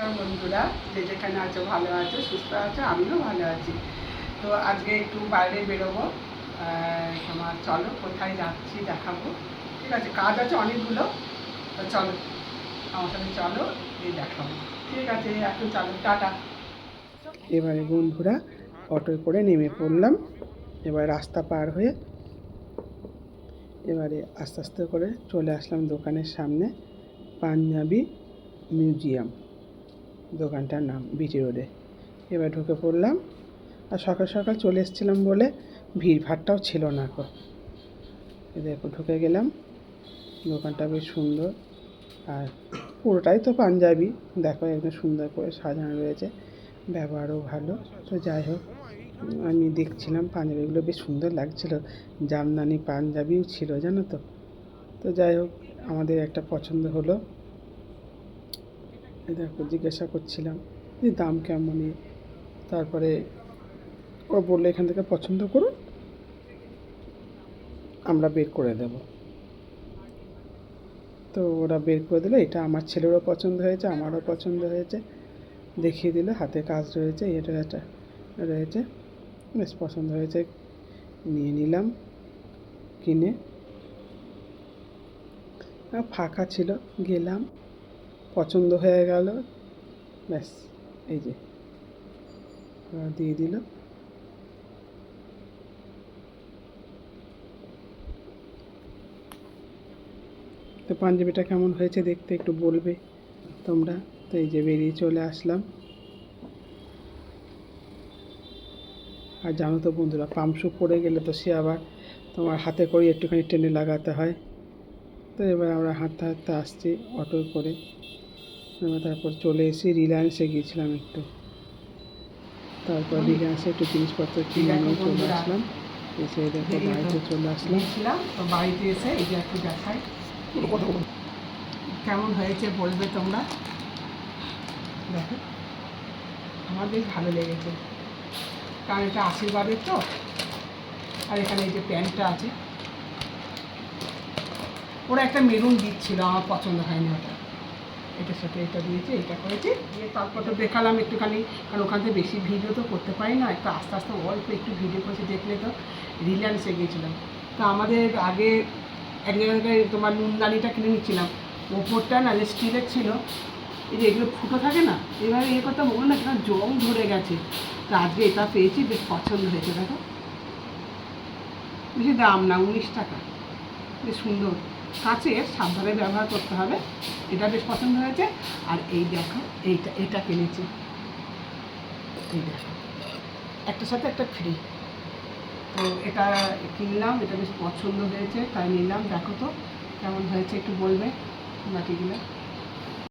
নমস্কার বন্ধুরা, যে যেখানে আছো ভালো আছো, সুস্থ আছো, আমিও ভালো আছি। তো আজকে একটু বাইরে বেরোবো তোমার চলো কোথায় যাচ্ছি দেখাবো। ঠিক আছে, কাজ আছে অনেকগুলো, তো চলো, আমার সাথে চলো এই দেখাবো। ঠিক আছে, এখন চলো, টাটা। এবারে বন্ধুরা অটোয় করে নেমে পড়লাম। এবার রাস্তা পার হয়ে এবারে আস্তে আস্তে করে চলে আসলাম দোকানের সামনে, পাঞ্জাবি মিউজিয়াম। দোকানটার নাম বিটি রোডে। এবার ঢুকে পড়লাম আর সকাল সকাল চলে এসেছিলাম বলে ভিড় ভাড়টাও ছিল না কো দেখো, ঢুকে গেলাম। দোকানটা বেশ সুন্দর আর পুরোটাই তো পাঞ্জাবি। দেখো, একদম সুন্দর করে সাজানো রয়েছে। ব্যবহারও ভালো। তো যাই হোক, আমি দেখছিলাম পাঞ্জাবিগুলো বেশ সুন্দর লাগছিল। জামদানি পাঞ্জাবিও ছিল, জানো তো? তো যাই হোক, আমাদের একটা পছন্দ হলো। দেখো, জিজ্ঞাসা করছিলাম যে দাম কেমন তারপরে ও বলল, এখান থেকে পছন্দ করুন, আমরা বের করে দেব। তো ওরা বের করে দিলো, এটা আমার ছেলেরও পছন্দ হয়েছে, আমারও পছন্দ হয়েছে। দেখিয়ে দিল, হাতে কাজ রয়েছে, এটা একটা রয়েছে, বেশ পছন্দ হয়েছে। নিয়ে নিলাম, কিনে। ফাঁকা ছিল, গেলাম। পছন্দ হয়ে গেল। ব্যাস, এই যে। দিয়ে দিল তো পাঞ্জাবিটা কেমন হয়েছে দেখতে একটু বলবে তোমরা। তো এই যে বেরিয়ে চলে আসলাম। আর জানো তো বন্ধুরা পাম্পশু পড়ে গেলে তো সে আবার তোমার হাতে করে একটুখানি টেনে লাগাতে হয়। তো এবার আমরা হাঁটতে হাঁটতে আসছি অটো করে। এবার তারপর চলে এসে রিলায়েন্সে গিয়েছিলাম একটু। তারপর রিলায়েন্সে একটু জিনিসপত্র কিনে নিয়ে চলে আসলাম। এসে দেখো বাড়িতে চলে আসলাম। তো বাড়িতে এসে এই যে একটু দেখাই। কেমন হয়েছে বলবে তোমরা? দেখো। আমার বেশ ভালো লেগেছে। কারণ এটা আশীর্বাদের তো। আর এখানে এই যে প্যান্টটা আছে। ওরা একটা মেরুন দিচ্ছিল, আমার পছন্দ হয়নি ওটা। এটার সাথে এটা দিয়েছে, এটা করেছে। দিয়ে তারপর তো দেখালাম একটুখানি, কারণ ওখান থেকে বেশি ভিডিও তো করতে পারি না, একটু আস্তে আস্তে অল্প একটু ভিডিও করেছে, দেখলে তো রিলায়েন্সে গিয়েছিলাম। তো আমাদের আগে এক জায়গায় তোমার নুনদানিটা কিনে নিচ্ছিলাম। ওপরটা না স্টিলের ছিল, এই যে এগুলো ফুটো থাকে না, এবারে ইয়ে করতে বলুন না কেন জং ধরে গেছে। তো আজকে এটা পেয়েছি, বেশ পছন্দ হয়েছে, দেখো। বেশি দাম না, উনিশ টাকা। বেশ সুন্দর। কাঁচের সাবধানে ব্যবহার করতে হবে। এটা বেশ পছন্দ হয়েছে। আর এই দেখো, এইটা, এটা কিনেছি? এই দেখো। একটার সাথে একটা ফ্রি তো এটা কিনলাম, এটা বেশ পছন্দ হয়েছে, তাই নিলাম। দেখো তো, কেমন হয়েছে একটু বলবে? বাকিগুলো